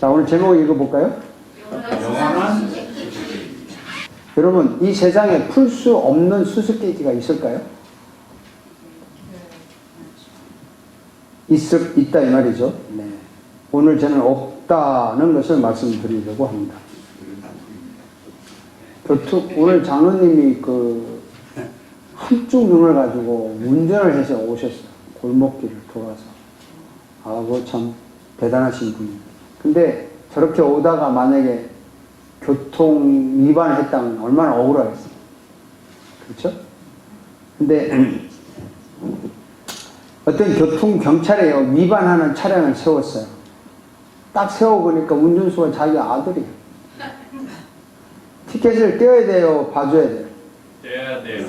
자, 오늘 제목 읽어볼까요? 영원한 수수께끼. 여러분, 이 세상에 풀 수 없는 수수께끼가 있을까요? 있을, 있다 이 말이죠. 네. 오늘 저는 없다는 것을 말씀드리려고 합니다. 교통, 오늘 장로님이 그 한쪽 눈을 가지고 운전을 해서 오셨어요. 골목길을 돌아서. 아, 그거 참 대단하신 분이에요. 근데 저렇게 오다가 만약에 교통 위반을 했다면 얼마나 억울하겠어요. 그렇죠? 근데 어떤 교통 경찰에요 위반하는 차량을 세웠어요. 딱 세워보니까 운전수가 자기 아들이에요. 티켓을 떼어야 돼요, 봐줘야 돼요. 떼야 돼요.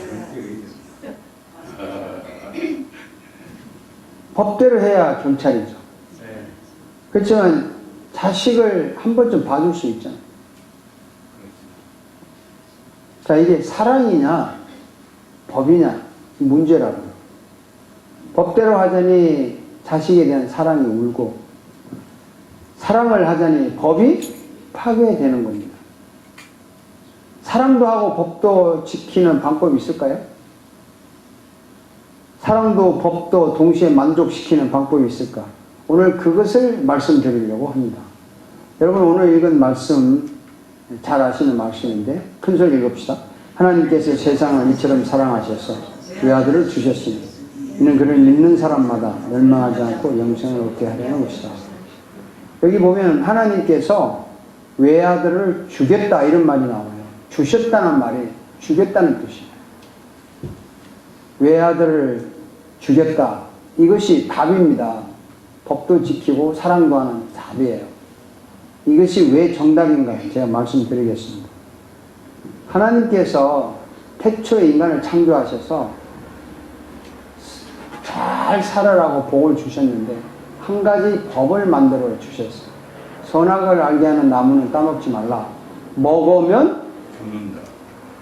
법대로 해야 경찰이죠. 네. 그렇지만 자식을 한 번쯤 봐줄 수 있잖아요. 자, 이게 사랑이냐, 법이냐, 문제라고요. 법대로 하자니 자식에 대한 사랑이 울고, 사랑을 하자니 법이 파괴되는 겁니다. 사랑도 하고 법도 지키는 방법이 있을까요? 사랑도 법도 동시에 만족시키는 방법이 있을까? 오늘 그것을 말씀드리려고 합니다. 여러분 오늘 읽은 말씀 잘 아시는 말씀인데 큰 소리 읽읍시다. 하나님께서 세상을 이처럼 사랑하셔서 외아들을 주셨으니 이는 그를 믿는 사람마다 멸망하지 않고 영생을 얻게 하려는 것이다. 여기 보면 하나님께서 외아들을 주겠다 이런 말이 나와요. 주셨다는 말이 주겠다는 뜻이에요. 외아들을 주겠다. 이것이 답입니다. 법도 지키고 사랑도 하는 답이에요. 이것이 왜 정답인가요? 제가 말씀드리겠습니다. 하나님께서 태초에 인간을 창조하셔서 잘 살아라고 복을 주셨는데 한 가지 법을 만들어 주셨어요. 선악을 알게 하는 나무는 따먹지 말라. 먹으면 죽는다.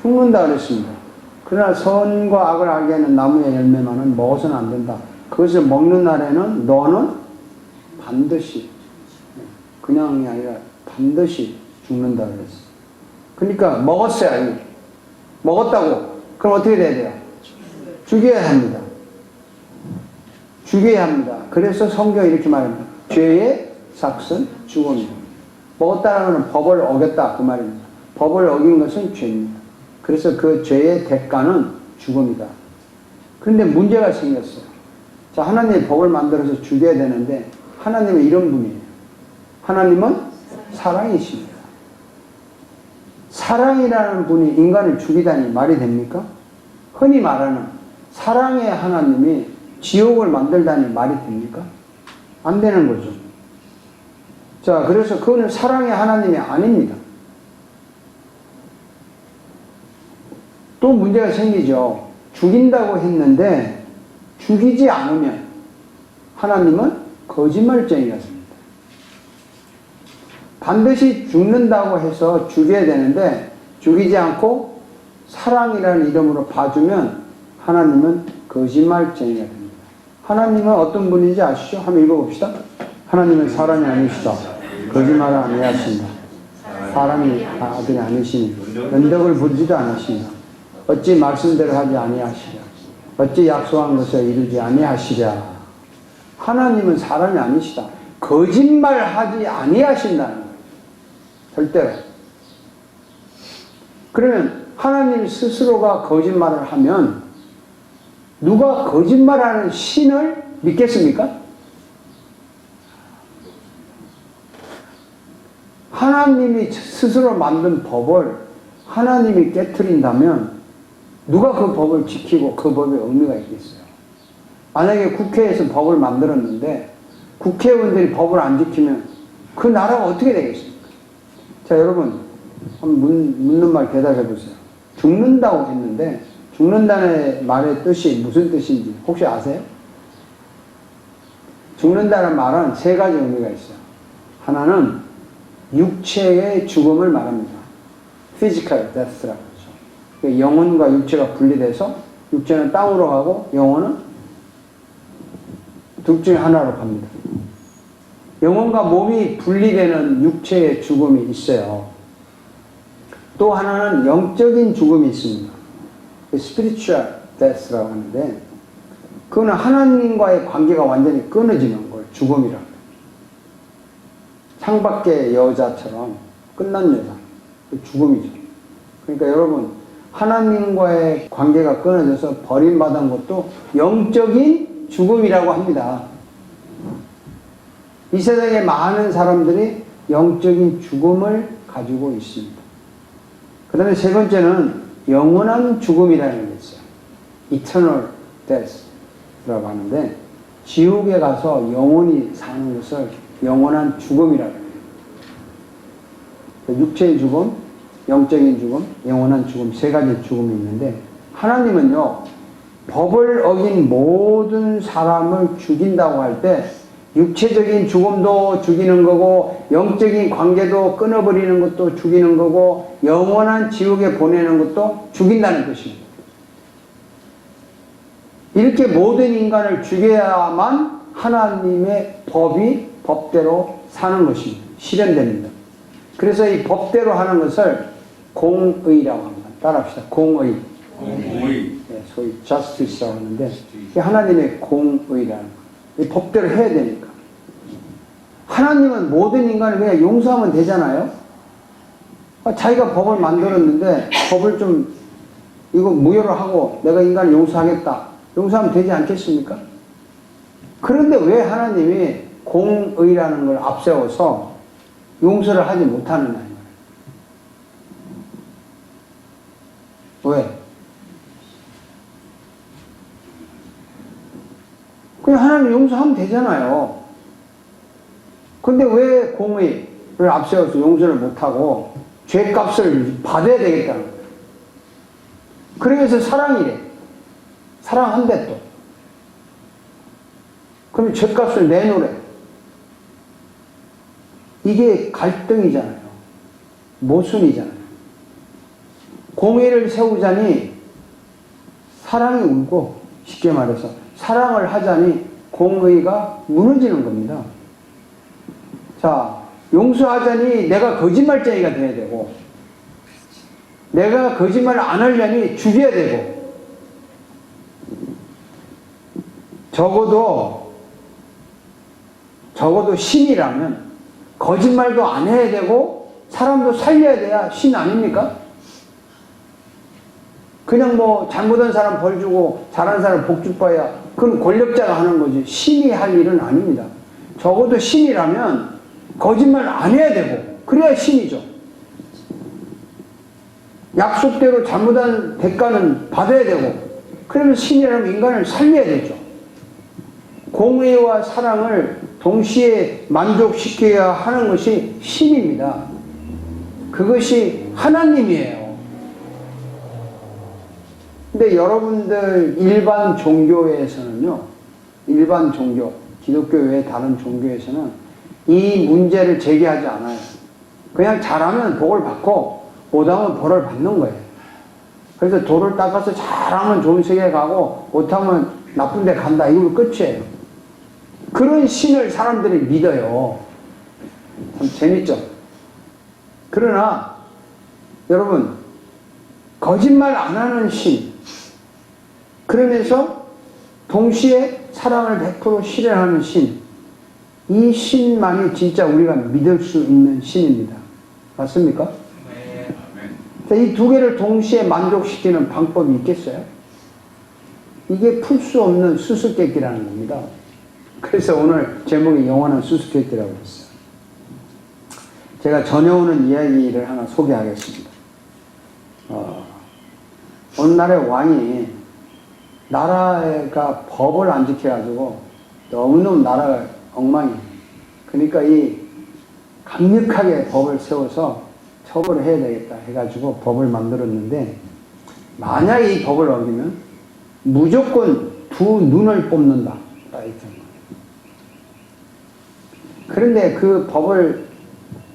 죽는다 그랬습니다. 그러나 선과 악을 알게 하는 나무의 열매만은 먹어서는 안 된다. 그것을 먹는 날에는 너는 반드시 그냥이 아니라 반드시 죽는다 그랬어. 그러니까 먹었어요. 이미. 먹었다고. 그럼 어떻게 돼야 돼요? 죽여야 합니다. 죽여야 합니다. 그래서 성경이 이렇게 말합니다. 죄의 삭은 죽음이다. 먹었다는 법을 어겼다 그 말입니다. 법을 어긴 것은 죄입니다. 그래서 그 죄의 대가는 죽음이다. 그런데 문제가 생겼어요. 자, 하나님이 법을 만들어서 죽여야 되는데 하나님은 이런 분이에요. 하나님은 사랑이십니다. 사랑이라는 분이 인간을 죽이다니 말이 됩니까? 흔히 말하는 사랑의 하나님이 지옥을 만들다니 말이 됩니까? 안 되는 거죠. 자, 그래서 그거는 사랑의 하나님이 아닙니다. 또 문제가 생기죠. 죽인다고 했는데 죽이지 않으면 하나님은 거짓말쟁이가 됩니다. 반드시 죽는다고 해서 죽여야 되는데 죽이지 않고 사랑이라는 이름으로 봐주면 하나님은 거짓말쟁이가 됩니다. 하나님은 어떤 분인지 아시죠? 한번 읽어봅시다. 하나님은 사람이 아니시다. 거짓말을 아니하신다. 사람이 아들이 아니시니 연덕을 부리지도 않으신다. 어찌 말씀대로 하지 아니하시랴. 어찌 약속한 것을 이루지 아니하시랴. 하나님은 사람이 아니시다. 거짓말하지 아니하신다는. 절대로. 그러면 하나님 스스로가 거짓말을 하면 누가 거짓말하는 신을 믿겠습니까? 하나님이 스스로 만든 법을 하나님이 깨뜨린다면 누가 그 법을 지키고 그 법에 의미가 있겠어요? 만약에 국회에서 법을 만들었는데 국회의원들이 법을 안 지키면 그 나라가 어떻게 되겠습니까? 자, 여러분, 한번 문, 묻는 말 대답해 보세요. 죽는다고 했는데 죽는다는 말의 뜻이 무슨 뜻인지 혹시 아세요? 죽는다는 말은 세 가지 의미가 있어요. 하나는 육체의 죽음을 말합니다. physical death라고 하죠. 영혼과 육체가 분리돼서 육체는 땅으로 가고 영혼은 둘 중에 하나로 갑니다. 영혼과 몸이 분리되는 육체의 죽음이 있어요. 또 하나는 영적인 죽음이 있습니다. spiritual death라고 하는데 그거는 하나님과의 관계가 완전히 끊어지는 걸 죽음이라고 해요. 창밖의 여자처럼 끝난 여자. 그 죽음이죠. 그러니까 여러분, 하나님과의 관계가 끊어져서 버림받은 것도 영적인 죽음이라고 합니다. 이 세상에 많은 사람들이 영적인 죽음을 가지고 있습니다. 그 다음에 세 번째는 영원한 죽음이라는 게 있어요. eternal death라고 하는데, 지옥에 가서 영원히 사는 것을 영원한 죽음이라고 해요. 육체의 죽음, 영적인 죽음, 영원한 죽음, 세 가지 죽음이 있는데, 하나님은요, 법을 어긴 모든 사람을 죽인다고 할 때, 육체적인 죽음도 죽이는 거고, 영적인 관계도 끊어버리는 것도 죽이는 거고, 영원한 지옥에 보내는 것도 죽인다는 것입니다. 이렇게 모든 인간을 죽여야만 하나님의 법이 법대로 사는 것입니다. 실현됩니다. 그래서 이 법대로 하는 것을 공의라고 합니다. 따라합시다. 공의. 공의 예, 소위 justice라고 하는데 하나님의 공의라는. 이 법대로 해야 되니까. 하나님은 모든 인간을 그냥 용서하면 되잖아요. 아, 자기가 법을 만들었는데 법을 좀 이거 무효로 하고 내가 인간을 용서하겠다. 용서하면 되지 않겠습니까? 그런데 왜 하나님이 공의라는 걸 앞세워서 용서를 하지 못하느냐. 왜? 그냥 하나님 용서하면 되잖아요. 근데 왜 공의를 앞세워서 용서를 못하고 죄값을 받아야 되겠다는 거예요. 그러면서 사랑이래. 사랑한대 또. 그럼 죄값을 내놓으래. 이게 갈등이잖아요. 모순이잖아요. 공의를 세우자니 사랑이 울고 쉽게 말해서 사랑을 하자니 공의가 무너지는 겁니다. 자, 용서하자니 내가 거짓말쟁이가 돼야 되고 내가 거짓말을 안 하려니 죽여야 되고 적어도 적어도 신이라면 거짓말도 안 해야 되고 사람도 살려야 돼야 신 아닙니까? 그냥 뭐 잘못한 사람 벌 주고 잘한 사람 복 줄 바야 그건 권력자가 하는 거지 신이 할 일은 아닙니다. 적어도 신이라면 거짓말 안 해야 되고 그래야 신이죠. 약속대로 잘못한 대가는 받아야 되고 그러면 신이라면 인간을 살려야 되죠. 공의와 사랑을 동시에 만족시켜야 하는 것이 신입니다. 그것이 하나님이에요. 근데 여러분들 일반 종교에서는요, 일반 종교, 기독교 외 다른 종교에서는 이 문제를 제기하지 않아요. 그냥 잘하면 복을 받고 못하면 벌을 받는 거예요. 그래서 돌을 닦아서 잘하면 좋은 세계 가고 못하면 나쁜 데 간다. 이걸로 끝이에요. 그런 신을 사람들이 믿어요. 참 재밌죠? 그러나 여러분 거짓말 안 하는 신 그러면서 동시에 사랑을 100% 실현하는 신. 이 신만이 진짜 우리가 믿을 수 있는 신입니다. 맞습니까? 아멘 이두 개를 동시에 만족시키는 방법이 있겠어요? 이게 풀 수 없는 수수께끼라는 겁니다. 그래서 오늘 제목이 영원한 수수께끼라고 했어요. 제가 전해오는 이야기를 하나 소개하겠습니다. 어, 어느 날에 왕이 나라가 법을 안 지켜가지고 너무너무 나라가 엉망이에요. 그러니까 이 강력하게 법을 세워서 처벌을 해야 되겠다 해가지고 법을 만들었는데 만약에 이 법을 어기면 무조건 두 눈을 뽑는다. 그런데 그 법을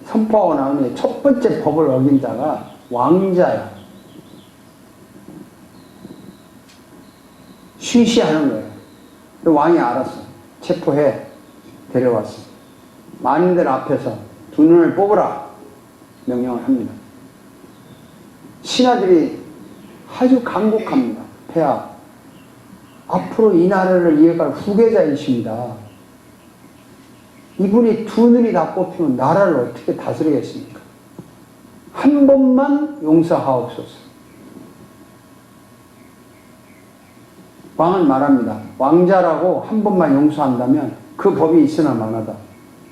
선포하고 나오니 첫 번째 법을 어긴 자가 왕자야. 쉬쉬하는 거예요. 그 왕이 알았어. 체포해. 데려왔어. 만인들 앞에서 두 눈을 뽑으라 명령을 합니다. 신하들이 아주 간곡합니다. 폐하 앞으로 이 나라를 이어갈 후계자이십니다. 이분이 두 눈이 다 뽑히면 나라를 어떻게 다스리겠습니까? 한 번만 용서하옵소서. 왕은 말합니다. 왕자라고 한 번만 용서한다면 그 법이 있으나 마나다.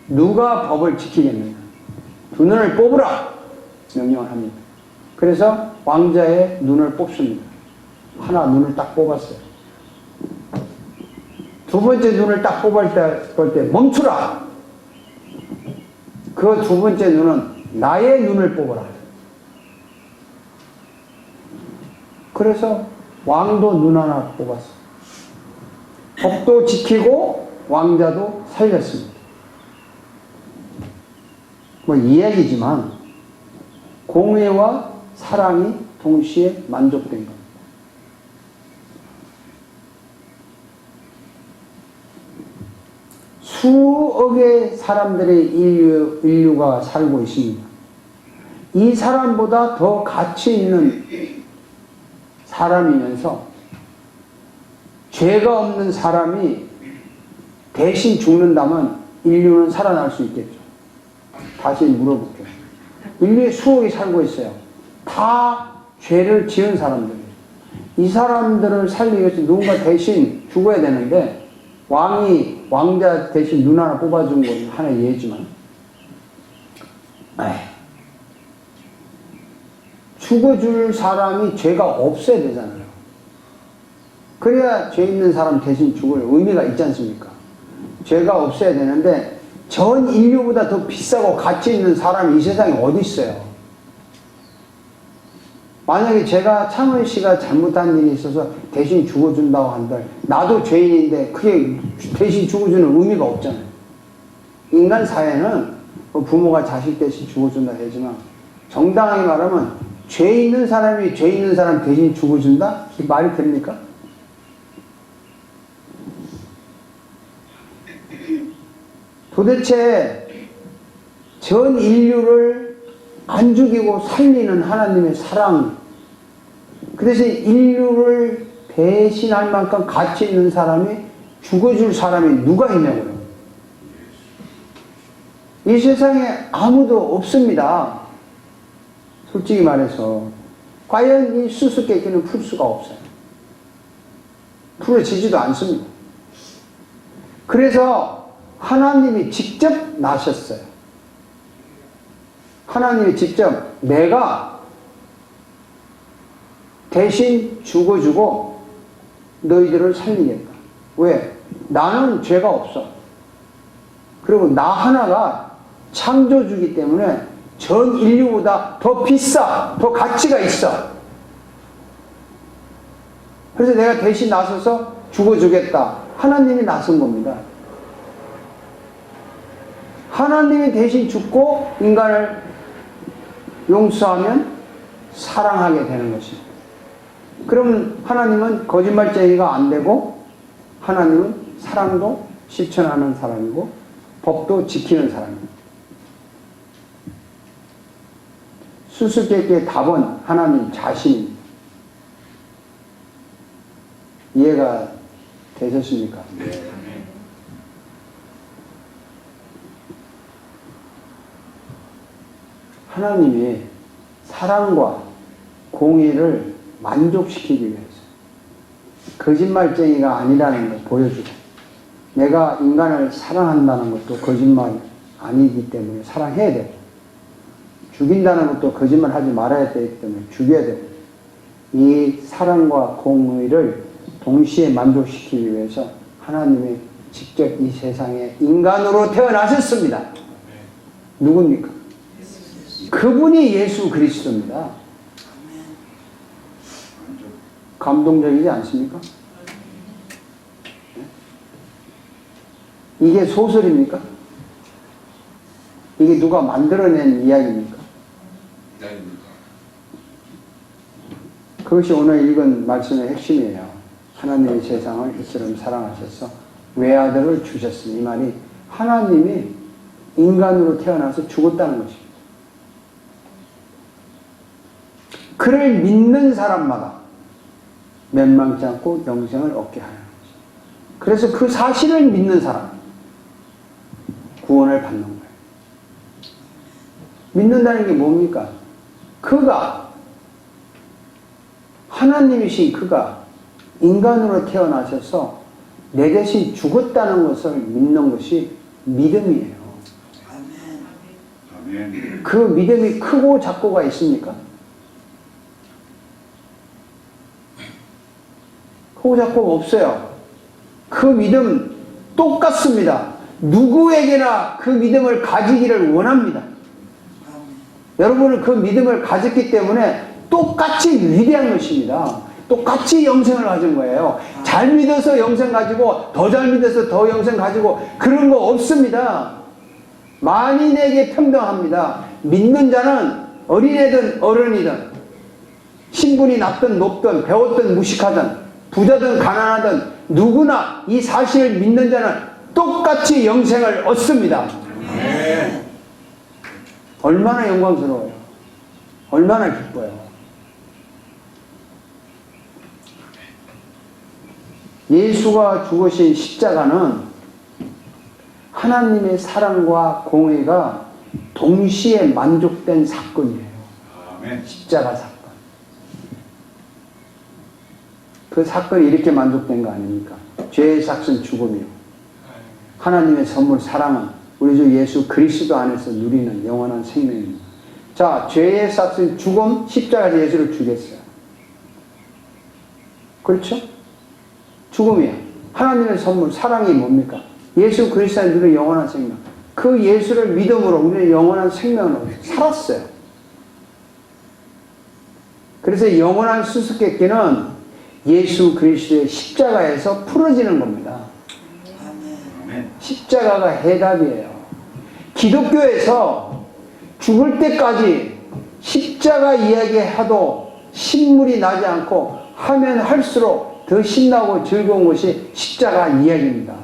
누가 법을 지키겠느냐. 두 눈을 뽑으라! 명령을 합니다. 그래서 왕자의 눈을 뽑습니다. 하나 눈을 딱 뽑았어요. 두 번째 눈을 딱 뽑을 때, 볼 때 멈추라! 그 두 번째 눈은 나의 눈을 뽑아라. 그래서 왕도 눈 하나 뽑았어. 법도 지키고 왕자도 살렸습니다. 뭐 이야기지만 공의와 사랑이 동시에 만족된 겁니다. 수억의 사람들의 인류, 인류가 살고 있습니다. 이 사람보다 더 가치 있는 사람이면서 죄가 없는 사람이 대신 죽는다면 인류는 살아날 수 있겠죠. 다시 물어볼게요. 인류에 수억이 살고 있어요. 다 죄를 지은 사람들이에요. 이 사람들을 살리기 위해서 누군가 대신 죽어야 되는데 왕이 왕자 대신 눈 하나 뽑아준 건 하나의 예지만 에이, 죽어줄 사람이 죄가 없어야 되잖아요. 그래야 죄 있는 사람 대신 죽을 의미가 있지 않습니까? 죄가 없어야 되는데 전 인류보다 더 비싸고 가치 있는 사람이 이 세상에 어디 있어요? 만약에 제가 창원 씨가 잘못한 일이 있어서 대신 죽어준다고 한들 나도 죄인인데 그게 대신 죽어주는 의미가 없잖아요. 인간 사회는 뭐 부모가 자식 대신 죽어준다 하지만 정당하게 말하면 죄 있는 사람이 죄 있는 사람 대신 죽어준다? 이 말이 됩니까? 도대체 전 인류를 안 죽이고 살리는 하나님의 사랑, 그 대신 인류를 배신할 만큼 가치 있는 사람이 죽어줄 사람이 누가 있냐고요. 이 세상에 아무도 없습니다. 솔직히 말해서. 과연 이 수수께끼는 풀 수가 없어요. 풀어지지도 않습니다. 그래서 하나님이 직접 나셨어요. 하나님이 직접 내가 대신 죽어주고 너희들을 살리겠다. 왜? 나는 죄가 없어. 그리고 나 하나가 창조주기 때문에 전 인류보다 더 비싸, 더 가치가 있어. 그래서 내가 대신 나서서 죽어주겠다. 하나님이 나선 겁니다. 하나님이 대신 죽고 인간을 용서하면 사랑하게 되는 것입니다. 그러면 하나님은 거짓말쟁이가 안 되고 하나님은 사랑도 실천하는 사람이고 법도 지키는 사람입니다. 수수께끼의 답은 하나님 자신입니다. 이해가 되셨습니까? 하나님이 사랑과 공의를 만족시키기 위해서 거짓말쟁이가 아니라는 걸 보여주고 내가 인간을 사랑한다는 것도 거짓말 아니기 때문에 사랑해야 되고 죽인다는 것도 거짓말 하지 말아야 되기 때문에 죽여야 되고 이 사랑과 공의를 동시에 만족시키기 위해서 하나님이 직접 이 세상에 인간으로 태어나셨습니다. 누굽니까? 그분이 예수 그리스도입니다. 감동적이지 않습니까? 이게 소설입니까? 이게 누가 만들어낸 이야기입니까? 그것이 오늘 읽은 말씀의 핵심이에요. 하나님의 세상을 이처럼 사랑하셔서 외아들을 주셨으니 이 말이 하나님이 인간으로 태어나서 죽었다는 것입니다. 그를 믿는 사람마다 멸망치 않고 영생을 얻게 하는 것입니다. 그래서 그 사실을 믿는 사람 구원을 받는 거예요. 믿는다는 게 뭡니까? 그가 하나님이신 그가 인간으로 태어나셔서 내 대신 죽었다는 것을 믿는 것이 믿음이에요. 아멘. 그 믿음이 크고 작고가 있습니까? 작고가 없어요. 그 믿음 똑같습니다. 누구에게나 그 믿음을 가지기를 원합니다. 여러분은 그 믿음을 가졌기 때문에 똑같이 위대한 것입니다. 똑같이 영생을 가진 거예요. 잘 믿어서 영생 가지고 더 잘 믿어서 더 영생 가지고 그런 거 없습니다. 만인에게 평등합니다. 믿는 자는 어린애든 어른이든 신분이 낮든 높든 배웠든 무식하든 부자든 가난하든 누구나 이 사실을 믿는 자는 똑같이 영생을 얻습니다. 얼마나 영광스러워요. 얼마나 기뻐요. 예수가 죽으신 십자가는 하나님의 사랑과 공의가 동시에 만족된 사건이에요. 십자가 사건. 그 사건이 이렇게 만족된 거 아닙니까? 죄의 삭은 죽음이요. 하나님의 선물 사랑은 우리 주 예수 그리스도 안에서 누리는 영원한 생명입니다. 자, 죄의 삭은 죽음, 십자가에서 예수를 죽였어요. 그렇죠? 죽음이야. 하나님의 선물, 사랑이 뭡니까? 예수 그리스도 안에 누리는 영원한 생명. 그 예수를 믿음으로 우리는 영원한 생명을 살았어요. 그래서 영원한 수수께끼는 예수 그리스도의 십자가에서 풀어지는 겁니다. 십자가가 해답이에요. 기독교에서 죽을 때까지 십자가 이야기해도 신물이 나지 않고 하면 할수록 더 신나고 즐거운 것이 십자가 이야기입니다.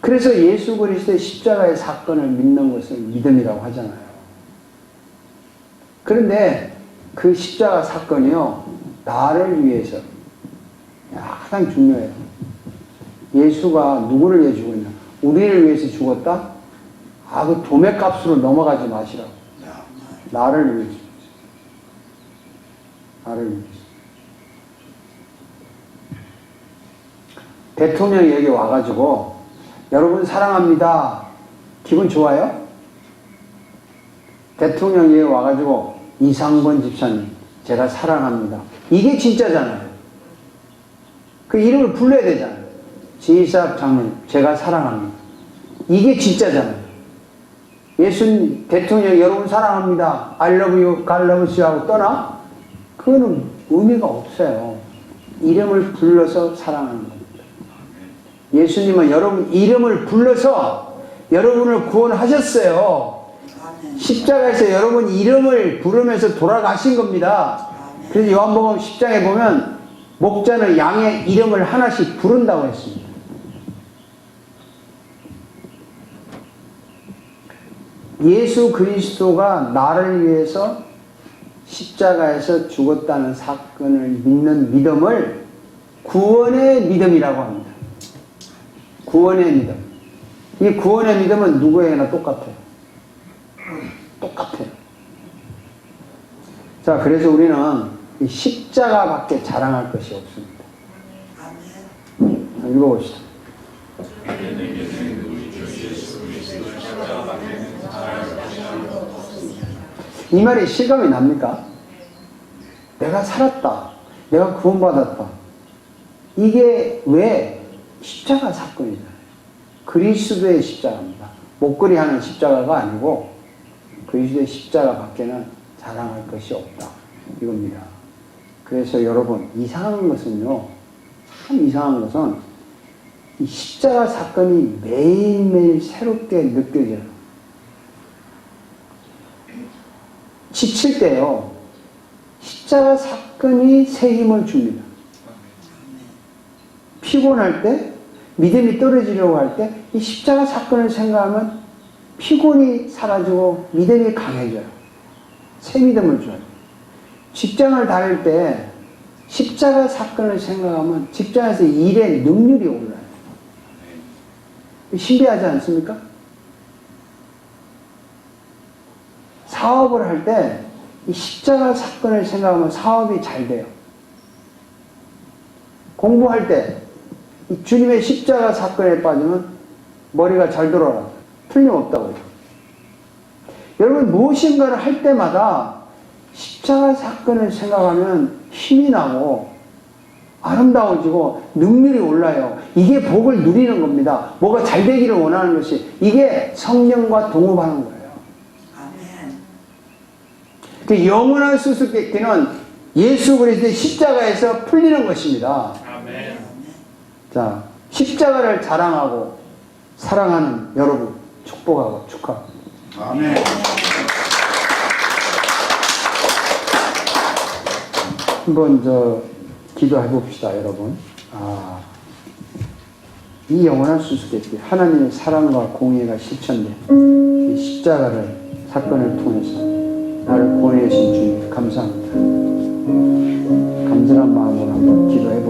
그래서 예수 그리스도의 십자가의 사건을 믿는 것을 믿음이라고 하잖아요. 그런데 그 십자가 사건이요, 나를 위해서 가장 중요해요. 예수가 누구를 위해 죽었냐? 우리를 위해서 죽었다? 아, 그 도매 값으로 넘어가지 마시라고. 나를 위해서. 나를 위해서. 대통령이 여기 와가지고, 여러분 사랑합니다. 기분 좋아요? 대통령이 와가지고, 이상권 집사님, 제가 사랑합니다. 이게 진짜잖아요. 그 이름을 불러야 되잖아요. 지사 장로님, 제가 사랑합니다. 이게 진짜잖아요. 예수님, 대통령 여러분 사랑합니다. I love you, God loves you 하고 떠나? 그거는 의미가 없어요. 이름을 불러서 사랑하는 겁니다. 예수님은 여러분 이름을 불러서 여러분을 구원하셨어요. 십자가에서 여러분 이름을 부르면서 돌아가신 겁니다. 그래서 요한복음 10장에 보면 목자는 양의 이름을 하나씩 부른다고 했습니다. 예수 그리스도가 나를 위해서 십자가에서 죽었다는 사건을 믿는 믿음을 구원의 믿음이라고 합니다. 구원의 믿음. 이 구원의 믿음은 누구에게나 똑같아요. 똑같아요. 자, 그래서 우리는 이 십자가 밖에 자랑할 것이 없습니다. 자, 읽어봅시다. 이 말이 실감이 납니까? 내가 살았다. 내가 구원받았다. 이게 왜 십자가 사건이잖아요. 그리스도의 십자가입니다. 목걸이 하는 십자가가 아니고 그리스도의 십자가 밖에는 자랑할 것이 없다. 이겁니다. 그래서 여러분, 이상한 것은요, 참 이상한 것은 이 십자가 사건이 매일매일 새롭게 느껴져요. 지칠 때요, 십자가 사건이 새 힘을 줍니다. 피곤할 때 믿음이 떨어지려고 할 때 이 십자가 사건을 생각하면 피곤이 사라지고 믿음이 강해져요. 새 믿음을 줘요. 직장을 다닐 때 십자가 사건을 생각하면 직장에서 일의 능률이 올라요. 신비하지 않습니까? 사업을 할 때 이 십자가 사건을 생각하면 사업이 잘 돼요. 공부할 때이 주님의 십자가 사건에 빠지면 머리가 잘 돌아가. 틀림없다고요. 여러분 무엇인가를 할 때마다 십자가 사건을 생각하면 힘이 나고 아름다워지고 능률이 올라요. 이게 복을 누리는 겁니다. 뭐가 잘 되기를 원하는 것이 이게 성령과 동업하는 거예요. 아멘. 그 영원한 수수께끼는 예수 그리스도의 십자가에서 풀리는 것입니다. 아멘. 자, 십자가를 자랑하고 사랑하는 여러분 축복하고 축하합니다. 아멘. 한번 저 기도해 봅시다, 여러분. 아, 이 영원한 수수께끼 하나님의 사랑과 공의가 실천된 이 십자가를 사건을 통해서 나를 보내신 주님 감사합니다. 감사한 마음으로 한번 기도해